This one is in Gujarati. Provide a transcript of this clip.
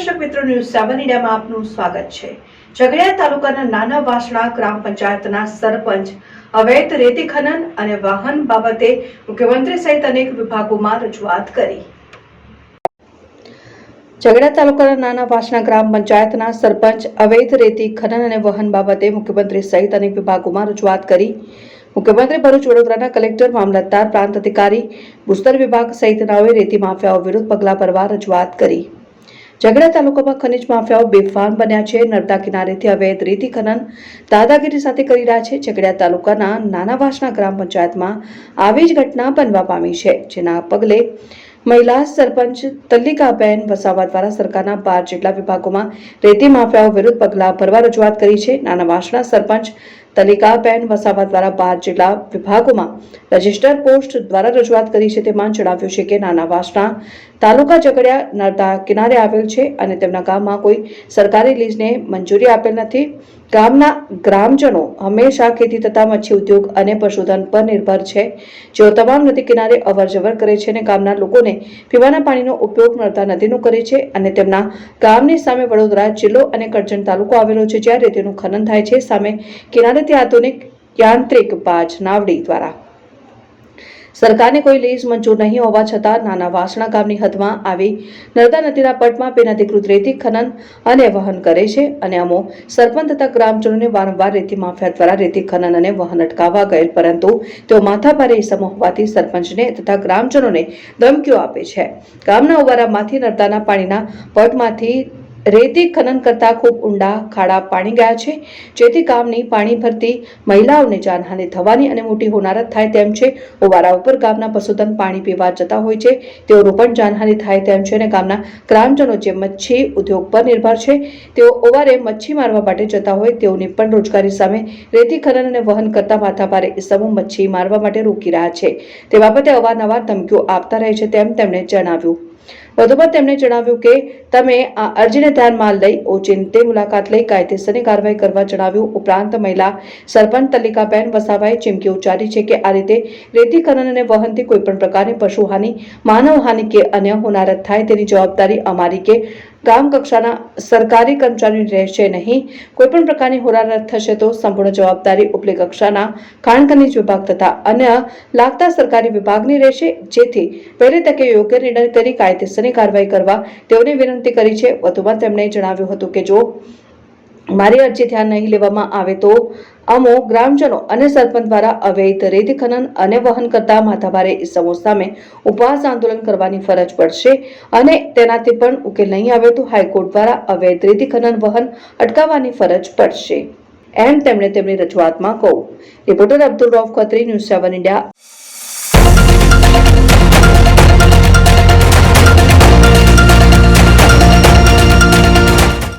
મિત્રો ન્યૂઝ સેવન આપનું સ્વાગત છે. ઝઘડિયા તાલુકાના નાના વાસણા ગ્રામ પંચાયતના સરપંચ અવૈધ રેતી ખનન અને વાહન બાબતે મુખ્યમંત્રી સહિત અનેક વિભાગોમાં રજૂઆત કરી. ઝઘડા તાલુકાના નાના વાસણા ગ્રામ પંચાયતના સરપંચ અવૈધ રેતી ખનન અને વહન બાબતે મુખ્યમંત્રી સહિત અનેક વિભાગોમાં રજૂઆત કરી. મુખ્યમંત્રી ભરૂચ વડોદરાના કલેક્ટર, મામલતદાર, પ્રાંત અધિકારી, ભૂસ્તર વિભાગ સહિતનાઓએ રેતી માફિયાઓ વિરુદ્ધ પગલાં ભરવા રજૂઆત કરી. ઝઘડા તાલુકામાં ખનિજ માફિયાઓ બેફામ બન્યા છે. નર્મદા કિનારેથી અવૈધ રેતી ખનન દાદાગીરી સાથે કરી રહ્યા છે. ઝઘડિયા તાલુકાના નાનાવાસના ગ્રામ પંચાયતમાં આવી જ ઘટના બનવા પામી છે, જેના પગલે મહિલા સરપંચ તલ્લિકાબેન વસાવા દ્વારા સરકારના બાર જેટલા વિભાગોમાં રેતી માફિયાઓ વિરુદ્ધ પગલાં ભરવા રજૂઆત કરી છે. નાના વાસણા સરપંચ તલિકાબેન વસાવા દ્વારા બાર જિલ્લા વિભાગોમાં રજિસ્ટર પોસ્ટ દ્વારા રજૂઆત કરી છે તેમાં જણાવ્યું છે કે નાના વાસણા તાલુકા ઝઘડિયા નર્મદા કિનારે આવેલ છે અને તેમના ગામમાં કોઈ સરકારી લીઝને મંજૂરી આપેલ નથી. ગામના ગ્રામજનો હંમેશા ખેતી તથા મચ્છી ઉદ્યોગ અને પશુધન પર નિર્ભર છે. જેઓ તમામ નદી કિનારે અવરજવર કરે છે અને ગામના લોકોને પીવાના પાણીનો ઉપયોગ નર્મદા નદીનો કરે છે અને તેમના ગામની સામે વડોદરા જિલ્લો અને કરજણ તાલુકો આવેલો છે જ્યાં રેતીનું ખનન થાય છે. સામે કિનારેથી આધુનિક યાંત્રિક બાજ નાવડી દ્વારા. સરકારને કોઈ લીઝ મંજૂર નહીં હોવા છતાં નાના વાસણા ગામની હદમાં આવી નર્મદા નદીના પટમાં બિનઅધિકૃત રેતી, ખનન અને વહન કરે છે અને અમો સરપંચ તથા ગ્રામજનોને વારંવાર રેતી માફિયા દ્વારા રેતી, ખનન અને વહન અટકાવવા ગયેલ, પરંતુ તેઓ માથાભારે ઇસમો હોવાથી સરપંચને તથા ગ્રામજનોને ધમકીઓ આપે છે. ગામના ઉવારામાંથી નર્મદાના પાણીના પટમાંથી રેતી ખનન કરતા ખૂબ ઊંડા, ખાડા પાણી ગયા છે. જેથી ગામની પાણી ભરતી મહિલાઓને જાનહાનિ થવાની અને મોટી હોનારત થાય તેમ છે. ઓવારા ઉપર ગામના પશુધન પાણી પીવા જતા હોય છે. તેઓનું પણ જાનહાનિ થાય તેમ છે અને ગામના ગ્રામજનો જે મચ્છી ઉદ્યોગ પર નિર્ભર છે, તેઓ ઓવારે મચ્છી મારવા માટે જતા હોય, તેઓની પણ રોજગારી સામે રેતી ખનન અને વહન કરતા માથાભારે ઇસમો મચ્છી મારવા માટે રોકી રહ્યા છે. તે બાબતે અવારનવાર ધમકીઓ આપતા રહે છે તેમ તેમણે જણાવ્યું. વધુમાં તેમણે જણાવ્યું કે તમે આ અરજીને ધ્યાનમાં લઈ ઓચિંતે મુલાકાત લઈ કાયદેસરની કાર્યવાહી કરવા જણાવ્યું. ઉપરાંત મહિલા સરપંચ તલિકાબેન વસાવાએ ચીમકી ઉચ્ચારી છે કે આ રીતે રેતી ખનન અને વહનથી કોઈપણ પ્રકારની પશુહાનિ, માનવહાનિ કે અન્ય હોનારત થાય તેની જવાબદારી અમારી કે ગામ કક્ષાના સરકારી કર્મચારી રહેશે નહીં. કોઈપણ પ્રકારની હોરારત થશે તો સંપૂર્ણ જવાબદારી ઉપલી કક્ષાના ખાણ ખનીજ વિભાગ તથા અન્ય લાગતા સરકારી વિભાગની રહેશે. જેથી વહેલી તકે યોગ્ય નિર્ણય કરી કાયદેસરની કાર્યવાહી કરવા તેઓને વિનંતી કરી છે. વધુમાં તેમણે જણાવ્યું હતું કે જો મારી અરજી ધ્યાન નહીં લેવામાં આવે તો અમો ગ્રામજનો અને સરપંચ દ્વારા અવૈધ રેત ખનન અને વહન કરતા માથાભારે ઇસમો સામે ઉપવાસ આંદોલન કરવાની ફરજ પડશે અને તેનાથી પણ ઉકેલ નહીં આવે તો હાઈકોર્ટ દ્વારા અવૈધ રેતી ખનન, વહન અટકાવવાની ફરજ પડશે. એમ તેમણે તેમની રજૂઆતમાં કહ્યું. Reporter Abdul Rauf Khatri, news seven India.